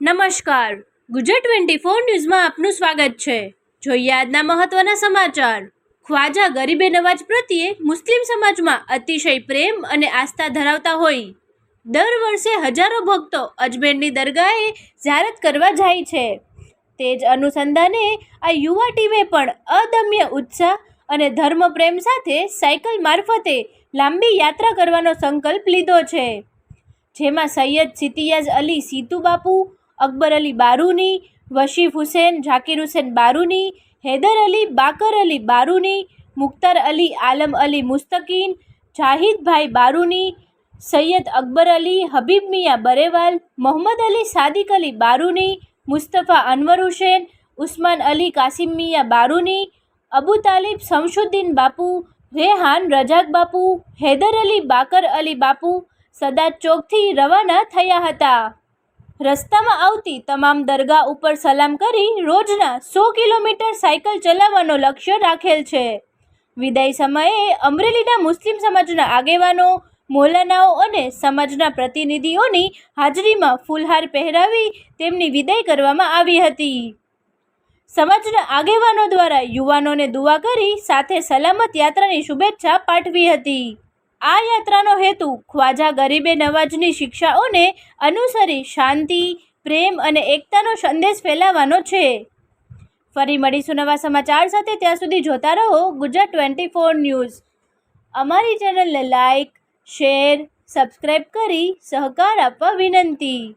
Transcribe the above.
નમસ્કાર. Gujarat twenty four ન્યૂઝમાં આપનું સ્વાગત છે. જોઈએ આજના મહત્વના સમાચાર. ખ્વાજા ગરીબે નવાજ પ્રત્યે મુસ્લિમ સમાજમાં અતિશય પ્રેમ અને આસ્થા ધરાવતા હોય. દર વર્ષે હજારો ભક્તો અજમેરની દરગાહે ઝારત કરવા જાય છે. તે જ અનુસંધાને આ યુવા ટીમે પણ અદમ્ય ઉત્સાહ અને ધર્મ પ્રેમ સાથે સાયકલ મારફતે લાંબી યાત્રા કરવાનો સંકલ્પ લીધો છે. જેમાં સૈયદ સિતિયાઝ અલી સીતુ બાપુ અકબર અલી બારૂની, વશીફ હુસેન, ઝાકીર હુસેન બારૂની, હૈદર અલી, બાકર અલી બારૂની, મુખ્તાર અલી, આલમ અલી મુસ્તકીન, જાહિદભાઈ બારૂની, સૈયદ અકબર અલી, હબીબ મિયા બરેવાલ, મોહમ્મદ અલી સાદિક અલી બારૂની, મુસ્તફા અનવર હુસેન, ઉસ્માન અલી કાસિમ મિયા બારૂની, અબુ તાલિબ શમશુદ્દીન બાપુ, રેહાન રજાક બાપુ, હૈદર અલી બાકર અલી બાપુ સદા ચોકથી રવાના થયા હતા. રસ્તામાં આવતી તમામ દરગાહ ઉપર સલામ કરી રોજના સો કિલોમીટર સાયકલ ચલાવવાનો લક્ષ્ય રાખેલ છે. વિદાય સમયે અમરેલીના મુસ્લિમ સમાજના આગેવાનો મૌલાનાઓ અને સમાજના પ્રતિનિધિઓની હાજરીમાં ફૂલહાર પહેરાવી તેમની વિદાય કરવામાં આવી હતી. સમાજના આગેવાનો દ્વારા યુવાનોને દુઆ કરી સાથે સલામત યાત્રાની શુભેચ્છા પાઠવી હતી. આ યાત્રાનો હેતુ ખ્વાજા ગરીબે નવાજની શિક્ષાઓને અનુસરી શાંતિ, પ્રેમ અને એકતાનો સંદેશ ફેલાવવાનો છે. ફરી મળીશું નવા સમાચાર સાથે. ત્યાં સુધી જોતા રહો ગુજરાત ટ્વેન્ટી ફોર ન્યૂઝ. અમારી ચેનલને લાઈક, શેર સબસ્ક્રાઈબ કરી સહકાર આપવા વિનંતી.